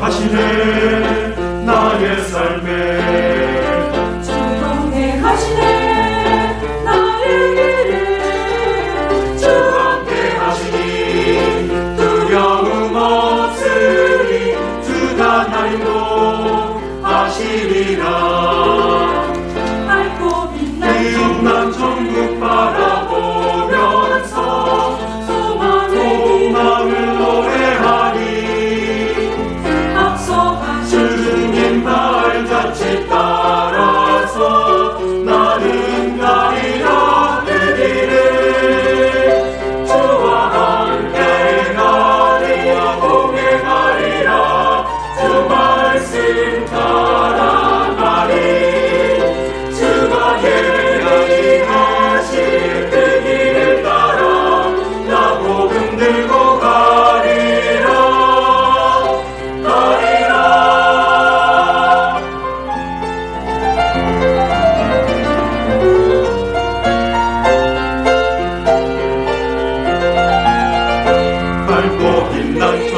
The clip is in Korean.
하시네 나의 삶에. 충동해 하시네 나의 길을 주 함께 하시니 두려움 없으리 주가 나인도 하시리라 보인다